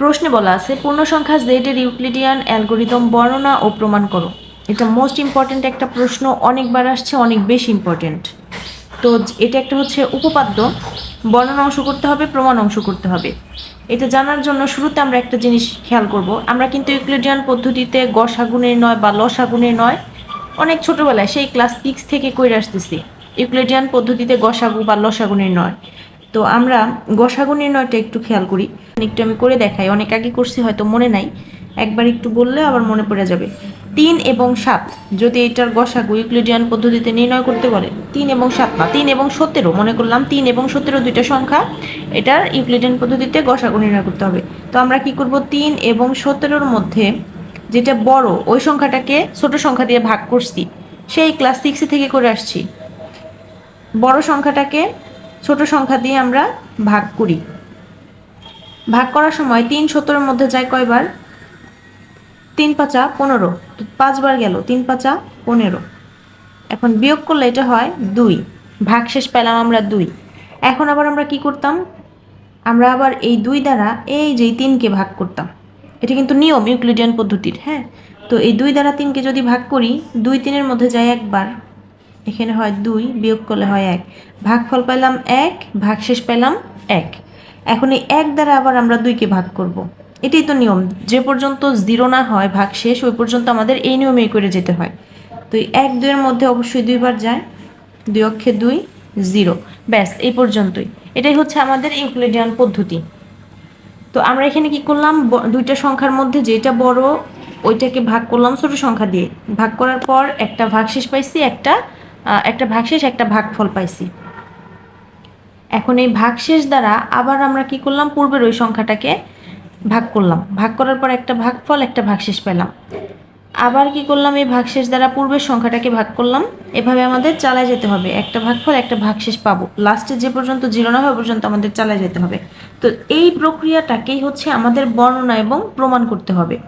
প্রশ্নে বলা আছে পূর্ণ সংখ্যা জেড এর ইউক্লিডিয়ান অ্যালগোরিদম বর্ণনা ও প্রমাণ করো। এটা মোস্ট ইম্পর্ট্যান্ট একটা প্রশ্ন, অনেকবার আসছে, অনেক বেশি ইম্পর্ট্যান্ট তো এটা একটা হচ্ছে উপপাদ্য, বর্ণনা অংশ করতে হবে, প্রমাণ অংশ করতে হবে। এটা জানার জন্য শুরুতে আমরা একটা জিনিস খেয়াল করব। আমরা কিন্তু ইউক্লিডিয়ান পদ্ধতিতে গসাগুনের নয় বা লসাগুনের নয়, অনেক ছোটোবেলায় সেই ক্লাস সিক্স থেকে কইরে আসতেছি। ইউক্লিডিয়ান পদ্ধতিতে গসাগু বা লসাগুনের নয়। তো আমরা গসাগু নির্ণয়টা একটু খেয়াল করি। একটু আমি করে দেখাই। অনেক আগে করছি, হয়তো মনে নাই। একবার একটু বললে আবার মনে পড়ে যাবে। তিন এবং সাত, যদি এটার গসাগু ইউক্লিডিয়ান পদ্ধতিতে নির্ণয় করতে বলে, তিন এবং সাত না, তিন এবং সতেরো, মনে করলাম তিন এবং সতেরো দুইটা সংখ্যা, এটার ইউক্লিডিয়ান পদ্ধতিতে গসাগু নির্ণয় করতে হবে। তো আমরা কি করব? তিন এবং সতেরোর মধ্যে যেটা বড়, ওই সংখ্যাটাকে ছোট সংখ্যা দিয়ে ভাগ করছি। সেই ক্লাস সিক্সে থেকে করে আসছি। বড় সংখ্যাটাকে ছোট সংখ্যা দিয়ে আমরা ভাগ করি। ভাগ করার সময় তিন সত্তরের মধ্যে যায় কয়বার? তিন পাঁচা পনেরো। পাঁচবার গেল, তিন পাঁচা পনেরো। এখন বিয়োগ করলে এটা হয় দুই। ভাগ শেষ পেলাম আমরা দুই। এখন আবার আমরা কি করতাম? আমরা আবার এই দুই দ্বারা এই যে তিনকে ভাগ করতাম। এটা কিন্তু নিয়ম ইউক্লিডিয়ান পদ্ধতির হ্যাঁ? তো এই দুই দ্বারা তিনকে যদি ভাগ করি, দুই তিনের মধ্যে যায় একবার। এখানে হয় দুই, বিয়োগ করলে হয় এক। ভাগফল পেলাম এক, ভাগশেষ পেলাম এক। এখন এই এক দ্বারা আবার আমরা দুইকে ভাগ করব। এটাই তো নিয়ম। যে পর্যন্ত জিরো না হয়, ভাগশেষ, ওই পর্যন্ত আমাদের এই নিয়মেই করে যেতে হয়। তো এক দুইয়ের মধ্যে অবশ্যই দুইবার যায়। দুই অক্ষে দুই, জিরো। ব্যাস, এই পর্যন্তই। এটাই হচ্ছে আমাদের ইউক্লিডিয়ান পদ্ধতি। তো আমরা এখানে কি করলাম? দুইটা সংখ্যার মধ্যে যেটা বড়, ওইটাকে ভাগ করলাম ছোট সংখ্যা দিয়ে। ভাগ করার পর একটা ভাগশেষ পাইছি, একটা একটা ভাগশেষ, একটা ভাগফল পাইছি। এখন এই ভাগশেষ দ্বারা আবার আমরা কি করলাম? পূর্বের ওই সংখ্যাটাকে ভাগ করলাম। ভাগ করার পর একটা ভাগফল, একটা ভাগশেষ পেলাম। আবার কি করলাম? এই ভাগশেষ দ্বারা পূর্বের সংখ্যাটাকে ভাগ করলাম। এভাবে আমাদের চালায় যেতে হবে। একটা ভাগফল, একটা ভাগশেষ পাবো। লাস্টে যে পর্যন্ত জিরো না হয় পর্যন্ত আমাদের চালায় যেতে হবে। তো এই প্রক্রিয়াটাকেই হচ্ছে আমাদের বর্ণনা এবং প্রমাণ করতে হবে।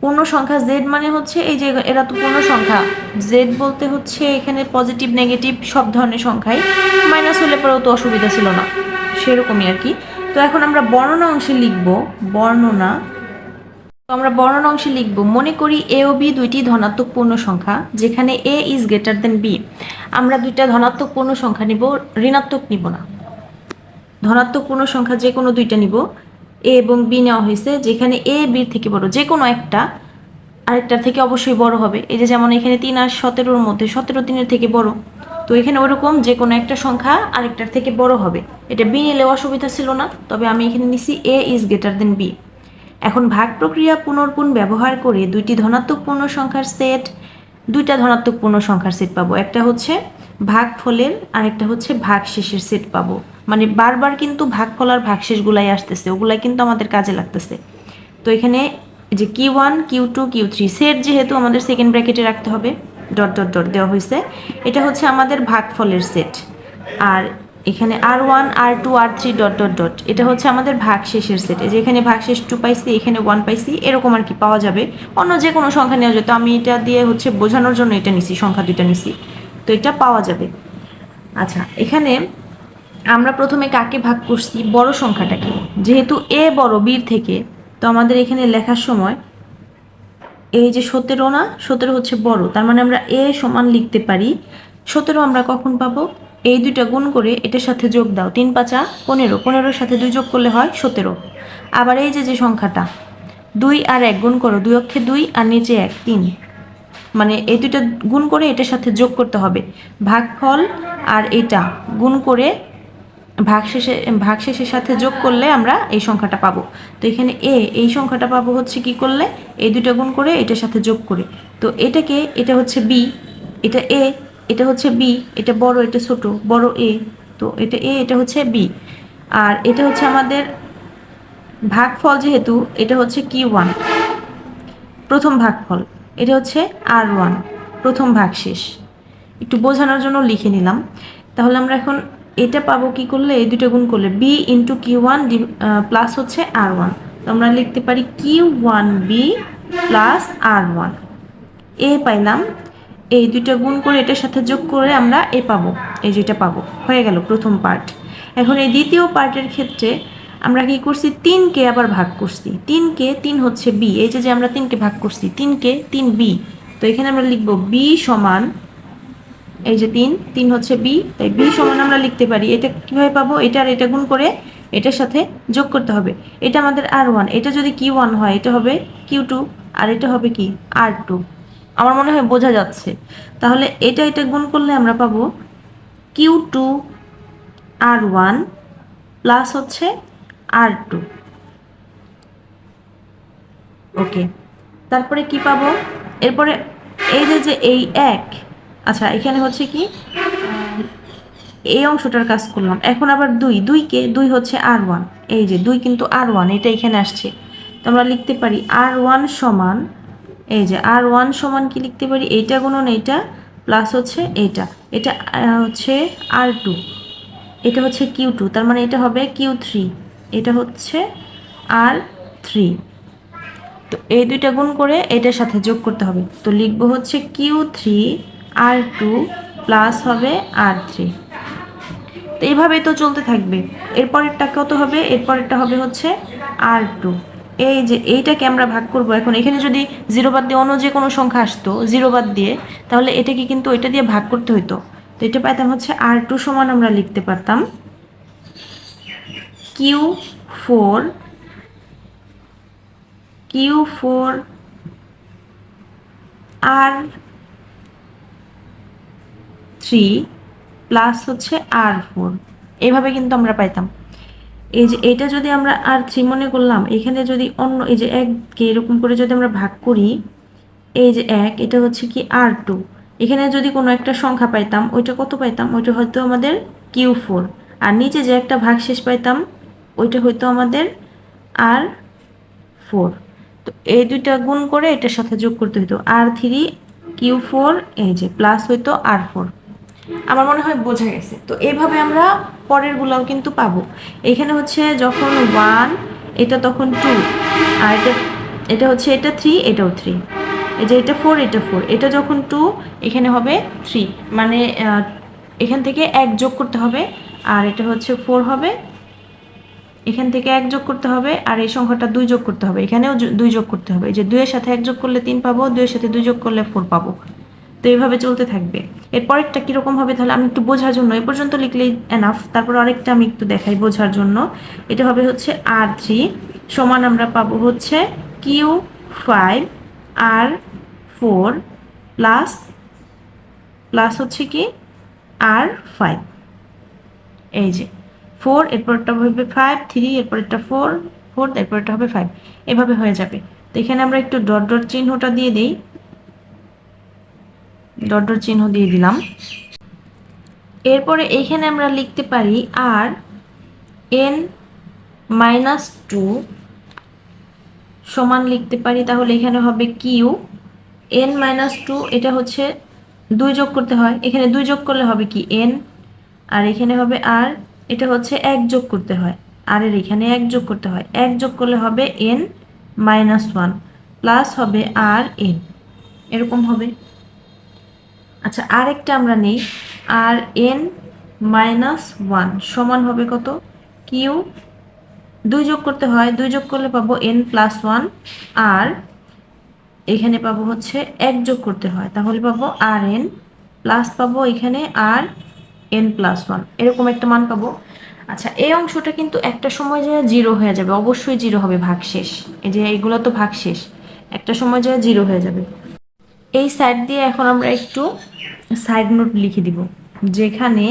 পূর্ণ সংখ্যা জেড মানে হচ্ছে এই যে এরা তো পূর্ণ সংখ্যা জেড বলতে হচ্ছে এখানে পজিটিভ নেগেটিভ সব ধরনের সংখ্যাই। মাইনাস হলে পরেও তো অসুবিধা ছিল না। সেরকমই আর কি। তো এখন আমরা বর্ণনা অংশে লিখব। বর্ণনা। তো আমরা বর্ণনা অংশে লিখব। মনে করি এ ও বি দুইটি ধনাত্মক পূর্ণ সংখ্যা যেখানে A is greater than B আমরা দুইটা ধনাত্মক পূর্ণ সংখ্যা নিব, ঋণাত্মক নিব না। ধনাত্মক পূর্ণ সংখ্যা যে কোনো দুইটা নিব। এ এবং বি নেওয়া হয়েছে, যেখানে এ বির থেকে বড় যে কোনো একটা, আরেকটার থেকে অবশ্যই বড় হবে। এই যে যেমন এখানে তিন আর সতেরোর মধ্যে, সতেরো তিনের থেকে বড়। তো এখানে ওরকম যে কোনো একটা সংখ্যা আরেকটার থেকে বড় হবে। এটা বি নিলেও অসুবিধা ছিল না, তবে আমি এখানে নিছি A is greater than B এখন ভাগ প্রক্রিয়া পুনর্পুন ব্যবহার করে দুইটি ধনাত্মক পূর্ণ সংখ্যার সেট, দুইটা ধনাত্মক পূর্ণ সংখ্যার সেট পাবো। একটা হচ্ছে ভাগ ফলের আর একটা হচ্ছে ভাগ শেষের সেট পাবো। মানে বারবার কিন্তু ভাগ ফল আর ভাগ শেষগুলাই আসতেছে, ওগুলাই কিন্তু আমাদের কাজে লাগতেছে। তো এখানে যে Q one Q two Q three set যেহেতু আমাদের সেকেন্ড ব্র্যাকেটে রাখতে হবে ডট ডট ডট দেওয়া হয়েছে, এটা হচ্ছে আমাদের ভাগফলের সেট আর এখানে R one R two R three dot dot dot এটা হচ্ছে আমাদের ভাগ শেষের সেট যে এখানে ভাগ শেষ টু পাইছি, এখানে ওয়ান পাইছি, এরকম আর কি পাওয়া যাবে। অন্য যে কোনো সংখ্যা নেওয়া যেত আমি এটা দিয়ে হচ্ছে বোঝানোর জন্য এটা নিছি, সংখ্যা দুইটা নিছি, তো এটা পাওয়া যাবে। আচ্ছা এখানে আমরা প্রথমে কাকে ভাগ করছি? বড় সংখ্যাটাকে। যেহেতু এ বড় বীর থেকে, তো আমাদের এখানে লেখার সময় এই যে সতেরো না? সতেরো হচ্ছে বড়, তার মানে আমরা এ সমান লিখতে পারি। সতেরো আমরা কখন পাবো? এই দুইটা গুণ করে এটার সাথে যোগ দাও। তিন পাঁচা, পনেরো। পনেরোর সাথে দুই যোগ করলে হয় সতেরো। আবার এই যে যে সংখ্যাটা, দুই আর এক গুণ করো, দুই অক্ষে দুই আর নিচে এক, তিন। মানে এই দুইটা গুণ করে এটার সাথে যোগ করতে হবে। ভাগফল আর এটা গুণ করে ভাগশেষে, ভাগশেষের সাথে যোগ করলে আমরা এই সংখ্যাটা পাবো। তো এখানে এ, এই সংখ্যাটা পাবো হচ্ছে কি করলে? এই দুইটা গুণ করে এটার সাথে যোগ করে। তো এটাকে, এটা হচ্ছে বি, এটা এ, এটা হচ্ছে বি, এটা বড়, এটা ছোট, বড় এ, তো এটা এ, এটা হচ্ছে বি। আর এটা হচ্ছে আমাদের ভাগফল যেহেতু, এটা হচ্ছে কি ওয়ান? প্রথম ভাগফল, এটা হচ্ছে আর ওয়ান, প্রথম ভাগশেষ। একটু বোঝানোর জন্য লিখে নিলাম। তাহলে আমরা এখন এটা পাবো কি করলে? এই দুটো গুণ করলে। B into Q one plus হচ্ছে আর ওয়ান আমরা লিখতে পারি Q one B plus R one A পাইলাম। এই দুইটা গুণ করে এটার সাথে যোগ করে আমরা এ পাবো। এই যেটা পাবো। হয়ে গেল প্রথম পার্ট এখন এই দ্বিতীয় পার্টের ক্ষেত্রে আমরা কি করছি? তিনকে আবার ভাগ করছি। তিনকে তিন হচ্ছে বি এই যে আমরা তিনকে ভাগ করছি, তিনকে তিন বি তো এখানে আমরা লিখব বি সমান এই যে তিন তিন হচ্ছে বি, তাই বি সমান আমরা লিখতে পারি। এটা কীভাবে পাবো? এটা আর এটা গুণ করে এটার সাথে যোগ করতে হবে। এটা আমাদের আর ওয়ান। এটা যদি কিউ ওয়ান হয়, এটা হবে কিউ টু। আর এটা হবে কি? R two. আমার মনে হয় বোঝা যাচ্ছে। তাহলে এটা এটা গুণ করলে আমরা পাবো Q two R one plus হচ্ছে আর টু। ওকে। তারপরে কি পাবো? এরপরে এই যে যে এই এক আচ্ছা এখানে হচ্ছে কি? এই অংশটার কাজ করলাম। এখন আবার দুই। দুইকে দুই হচ্ছে আর ওয়ান। এই যে, দুই কিন্তু আর ওয়ান, এটা এখানে আসছে। তো আমরা লিখতে পারি আর ওয়ান সমান, এই যে, আর ওয়ান সমান কি লিখতে পারি? এইটা গুণন এইটা, প্লাস হচ্ছে এইটা। এটা হচ্ছে আর টু। এটা হচ্ছে কিউ টু, তার মানে এটা হবে কিউ থ্রি। এটা হচ্ছে আর থ্রি। তো এই দুইটা গুণ করে এটার সাথে যোগ করতে হবে। তো লিখব হচ্ছে Q three R two plus হবে আর থ্রি। তো এইভাবেই তো চলতে থাকবে। এরপরেরটা কত হবে, এরপরেরটা হবে হচ্ছে আর টু। এই যে এইটাকে আমরা ভাগ করব। এখন এখানে যদি জিরো বাদ দিয়ে অন্য যে কোনো সংখ্যা আসতো, জিরো বাদ দিয়ে, তাহলে এটাকে কিন্তু এটা দিয়ে ভাগ করতে হতো তো এটা পাইতাম হচ্ছে আর টু সমান আমরা লিখতে পারতাম Q four Q four, R three plus হচ্ছে আর ফোর এইভাবে কিন্তু আমরা পাইতাম। এই যে এটা যদি আমরা আর থ্রি মনে করলাম, এখানে যদি অন্য, এই যে এককে এরকম করে যদি আমরা ভাগ করি, এই যে এক, এটা হচ্ছে কি আর টু এখানে যদি কোনো একটা সংখ্যা পাইতাম, ওইটা কত পাইতাম? ওইটা হয়তো আমাদের কিউ ফোর আর নিচে যে একটা ভাগ শেষ পাইতাম, ওইটা হয়তো আমাদের আর ফোর তো এই দুইটা গুণ করে এটার সাথে যোগ করতে হতো আর থ্রি কিউ ফোর এই যে প্লাস হইতো আর ফোর আমার মনে হয় বোঝা গেছে। তো এইভাবে আমরা পরের গুলাও কিন্তু পাবো। এখানে হচ্ছে যখন ওয়ান এটা তখন টু আর এটা এটা হচ্ছে এটা থ্রি এটাও থ্রি এই যে এটা ফোর এটা ফোর এটা যখন টু এখানে হবে থ্রি মানে এখান থেকে এক যোগ করতে হবে, আর এটা হচ্ছে ফোর হবে। এখান থেকে এক যোগ করতে হবে, আর এই সংখ্যাটা দুই যোগ করতে হবে। এখানেও দুই যোগ করতে হবে। যে দুইয়ের সাথে এক যোগ করলে তিন পাবো, দুইয়ের সাথে দুই যোগ করলে ফোর পাবো। তো এইভাবে চলতে থাকবে। এর পরেরটা কীরকম হবে তাহলে আমি একটু বোঝার জন্য এ পর্যন্ত লিখলেই এনাফ তারপর আরেকটা আমি একটু দেখাই বোঝার জন্য। এটা হবে হচ্ছে আর থ্রি সমান আমরা পাবো হচ্ছে Q five R four plus plus হচ্ছে কি আর ফাইভ এই যে ফোর এরপরটা হবে ফাইভ থ্রি এরপরেরটা ফোর ফোর এরপরটা হবে ফাইভ এভাবে হয়ে যাবে। তো এখানে আমরা একটু ডট ডট চিহ্নটা দিয়ে দিই। ডট চিহ্ন দিয়ে দিলাম। এরপরে এইখানে আমরা লিখতে পারি আর এন মাইনাস টু সমান লিখতে পারি, তাহলে এখানে হবে কিউ। এন মাইনাস টু, এটা হচ্ছে দুই যোগ করতে হয়। এখানে দুই যোগ করলে হবে কি? এন। আর এখানে হবে আর, এটা হচ্ছে এক যোগ করতে হয়। আর এর এখানে এক যোগ করতে হয়। এক যোগ করলে হবে এন মাইনাস ওয়ান, প্লাস হবে আর এন। এরকম হবে। আচ্ছা আরেকটা আমরা নেই। আর এন মাইনাস ওয়ান সমান হবে কত? কিউ। দুই যোগ করতে হয়, দুই যোগ করলে পাবো এন প্লাস ওয়ান। আর এখানে পাবো হচ্ছে এক যোগ করতে হয়, তাহলে পাবো আর এন প্লাস পাবো এখানে আর এন প্লাস ওয়ান। এরকম একটা মান পাবো। আচ্ছা এই অংশটা কিন্তু একটা সময় যায় জিরো হয়ে যাবে, অবশ্যই জিরো হবে ভাগশেষ। এই যে এইগুলো তো ভাগশেষ, একটা সময় যায় জিরো হয়ে যাবে। এই সাইড দিয়ে এখন আমরা একটু সাইড নোট লিখে দিব, যেখানে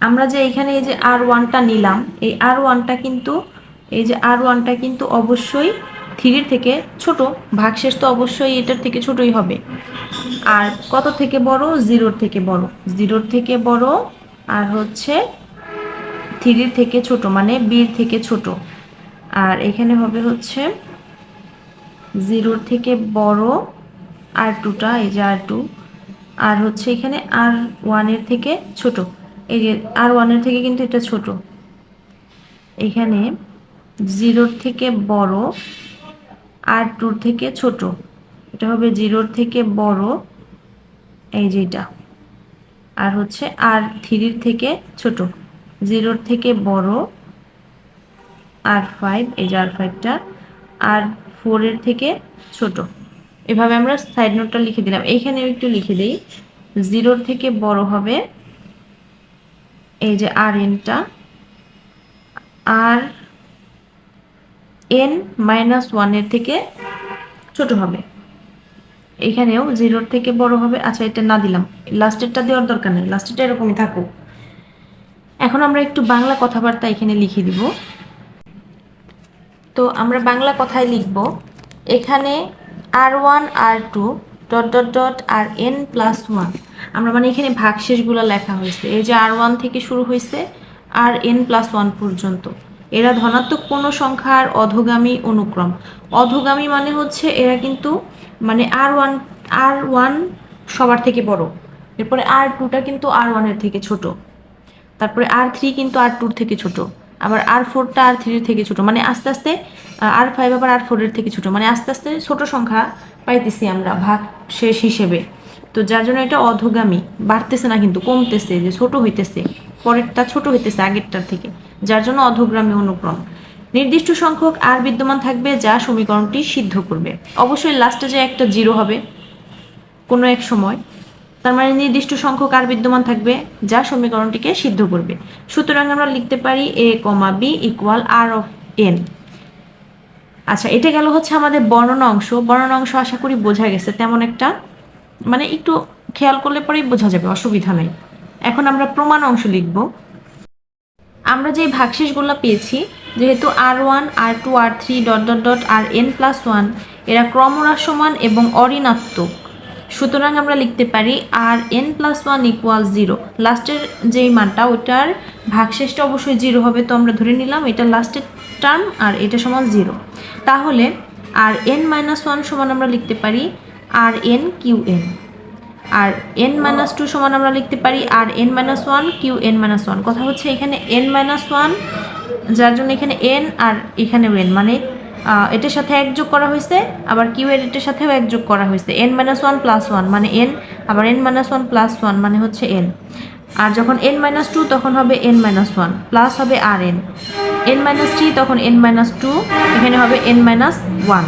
আমরা যে এখানে এই যে আর ওয়ানটা নিলাম, এই আর ওয়ানটা কিন্তু, এই যে আর ওয়ানটা কিন্তু অবশ্যই থ্রির থেকে ছোট, ভাগশেষ তো অবশ্যই এটার থেকে ছোটই হবে। আর কত থেকে বড়? জিরোর থেকে বড়। জিরোর থেকে বড় আর হচ্ছে থ্রির থেকে ছোট মানে বির থেকে ছোট। আর এখানে হবে হচ্ছে জিরোর থেকে বড় আর টুটা, এই যে আর টু। আর হচ্ছে এখানে আর ওয়ানের থেকে ছোট। এই যে আর ওয়ানের থেকে কিন্তু এটা ছোট। এখানে জিরোর থেকে বড়, আর টুর থেকে ছোট। এটা হবে জিরোর থেকে বড়, এই যে এটা। আর হচ্ছে আর থ্রির থেকে ছোট। জিরোর থেকে বড়, আর ফাইভ, এই যে আর ফাইভটা। আর ফোরের থেকে ছোট। এভাবে আমরা সাইড নোটটা লিখে দিলাম। এইখানেও একটু লিখে দিই। জিরোর থেকে বড় হবে এই যে আর এনটা আর এন মাইনাস ওয়ানের থেকে ছোট হবে। এখানেও জিরোর থেকে বড় হবে। আচ্ছা এটা না দিলাম। লাস্টেরটা দেওয়ার দরকার নেই। লাস্টেরটা এরকমই থাকুক। এখন আমরা একটু বাংলা কথাবার্তা এখানে লিখে দিব। তো আমরা বাংলা কথায় লিখব। এখানে R one, R two, dot dot dot, R N plus one. আমরা মানে এখানে ভাগশেষগুলো লেখা হয়েছে। এই যে আর ওয়ান থেকে শুরু হয়েছে, আর এন প্লাস ওয়ান পর্যন্ত। এরা ধনাত্মক কোনো সংখ্যার অধোগামী অনুক্রম। অধোগামী মানে হচ্ছে এরা কিন্তু মানে আর ওয়ান আর ওয়ান সবার থেকে বড়। এরপরে আর টুটা কিন্তু আর ওয়ানের থেকে ছোট। তারপরে আর থ্রি কিন্তু আর টুর থেকে ছোট। আবার আর ফোরটা আর থ্রির থেকে ছোট মানে আস্তে আস্তে আর ফাইভ আবার আর ফোরের থেকে ছোট মানে আস্তে আস্তে ছোট সংখ্যা পাইতেছি আমরা, ভাগ শেষ হিসেবে। তো যার জন্য এটা অধোগামী, বাড়তেছে না কিন্তু কমতেছে, যে ছোট হইতেছে, পরেরটা ছোট হইতেছে আগেরটার থেকে, যার জন্য অধোগ্রামী অনুক্রম। নির্দিষ্ট সংখ্যক আর বিদ্যমান থাকবে যা সমীকরণটি সিদ্ধ করবে। অবশ্যই লাস্টে যে একটা জিরো হবে, কোনো এক সময় তার মানে নির্দিষ্ট সংখ্যক আর বিদ্যমান থাকবে, যা সমীকরণটিকে সিদ্ধ করবে। সুতরাং আমরা লিখতে পারি A comma B equal R of N আচ্ছা এটা গেল হচ্ছে আমাদের বর্ণনা অংশ। বর্ণনা অংশ আশা করি বোঝা গেছে তেমন একটা। মানে একটু খেয়াল করলে পরেই বোঝা যাবে, অসুবিধা নেই। এখন আমরা প্রমাণ অংশ লিখব। আমরা যে ভাগশেষগুলো পেয়েছি, যেহেতু R one R two R three dot dot dot R N plus one এরা ক্রমহ্রাসমান এবং অঋণাত্মক। সুতরাং আমরা লিখতে পারি R N plus one equal zero লাস্টের যেই মানটা ওটার ভাগশেষটা অবশ্যই জিরো হবে, তো আমরা ধরে নিলাম এটা লাস্টের টার্ম আর এটা সমান জিরো তাহলে আর এন মাইনাস ওয়ান সমান আমরা লিখতে পারি R N Q N R N minus two সমান আমরা লিখতে পারি R N minus one Q N minus one কথা হচ্ছে এখানে এন মাইনাস ওয়ান যার জন্য এখানে এন আর এখানে এন মানে এটার সাথে এক যোগ করা হয়েছে, আবার কিউ এর এটার সাথেও এক যোগ করা হয়েছে। N minus one plus one মানে এন আবার N minus one plus one মানে হচ্ছে এন আর যখন এন মাইনাস টু তখন হবে এন মাইনাস ওয়ান প্লাস হবে R N N minus three তখন এন মাইনাস টু এখানে হবে এন মাইনাস ওয়ান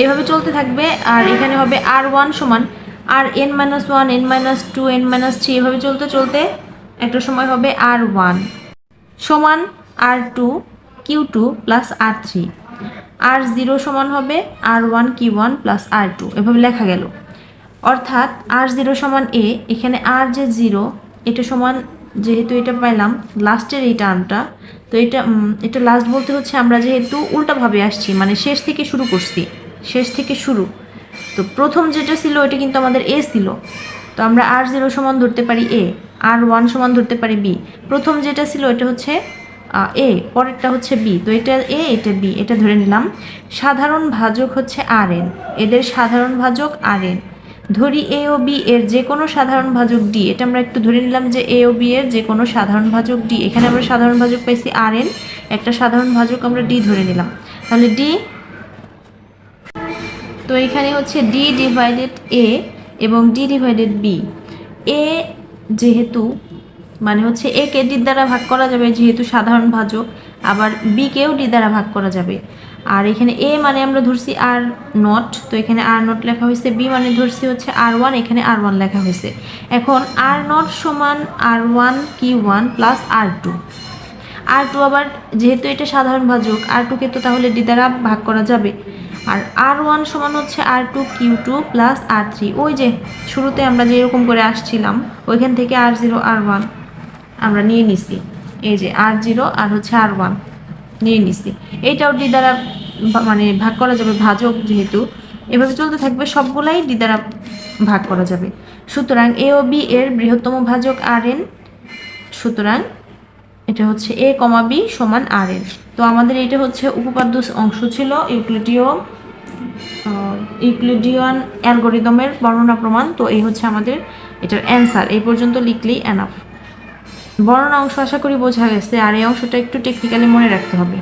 এইভাবে চলতে থাকবে, আর এখানে হবে আর ওয়ান সমান R N minus one N minus two N minus three এভাবে চলতে চলতে একটা সময় হবে আর ওয়ান সমান R two Q two plus R three R zero সমান হবে R one Q one plus R two এভাবে লেখা গেল। অর্থাৎ আর জিরো সমান এ এখানে আর যে জিরো এটা সমান যেহেতু এটা পাইলাম লাস্টের এই টার্মটা, তো এটা এটা লাস্ট বলতে হচ্ছে আমরা যেহেতু উল্টাভাবে আসছি মানে শেষ থেকে শুরু করছি, শেষ থেকে শুরু। তো প্রথম যেটা ছিল ওটা কিন্তু আমাদের এ ছিল। তো আমরা আর জিরো সমান ধরতে পারি এ আর ওয়ান সমান ধরতে পারি বি প্রথম যেটা ছিল, এটা হচ্ছে এ, পরেরটা হচ্ছে বি। তো এটা এ, এটা বি, এটা ধরে নিলাম। সাধারণ ভাজক হচ্ছে আর এন এদের সাধারণ ভাজক আর এন ধরি এ ও বি এর যে কোনো সাধারণ ভাজক ডি। এটা আমরা একটু ধরে নিলাম যে এ ও বি এর যে কোনো সাধারণ ভাজক ডি। এখানে আমরা সাধারণ ভাজক পাইছি আর এন একটা সাধারণ ভাজক আমরা ডি ধরে নিলাম। তাহলে ডি তো এখানে হচ্ছে ডি ডিভাইডেড এ এবং ডি ডিভাইডেড বি। এ যেহেতু মানে হচ্ছে এ কে ডি দ্বারা ভাগ করা যাবে যেহেতু সাধারণ ভাজক, আবার বি কেও ডি দ্বারা ভাগ করা যাবে। আর এখানে এ মানে আমরা ধরছি আর নট তো এখানে আর নট লেখা হয়েছে। বি মানে ধরছি হচ্ছে আর ওয়ান এখানে আর ওয়ান লেখা হয়েছে। এখন আর নট সমান R one Q one plus R two R two আবার যেহেতু এটা সাধারণ ভাজক আর টুকে তো তাহলে ডি দ্বারা ভাগ করা যাবে। আর আর ওয়ান সমান হচ্ছে R two Q two plus R three ওই যে শুরুতে আমরা যেরকম করে আসছিলাম, ওইখান থেকে আর জিরো আর ওয়ান আমরা নিয়ে নিছি। এই যে আর জিরো আর হচ্ছে আর ওয়ান নিয়ে নিছি। এইটাও ডি দ্বারা মানে ভাগ করা যাবে ভাজক যেহেতু। এভাবে চলতে থাকবে, সবগুলাই ডি দ্বারা ভাগ করা যাবে। সুতরাং এ ও বি এর বৃহত্তম ভাজক আর এন সুতরাং এটা হচ্ছে এ কমা বি সমান আর এন তো আমাদের এটা হচ্ছে উপপাদ্য অংশ ছিল ইউক্লিডীয় ইউক্লিডিয়ান অ্যালগোরিদমের বর্ণনা প্রমাণ। তো এই হচ্ছে আমাদের এটার অ্যান্সার এই পর্যন্ত লিখলেই এনাফ বর্ণনা অংশ আশা করি বোঝা গেছে আর এই অংশটা একটু টেকনিক্যালি মনে রাখতে হবে।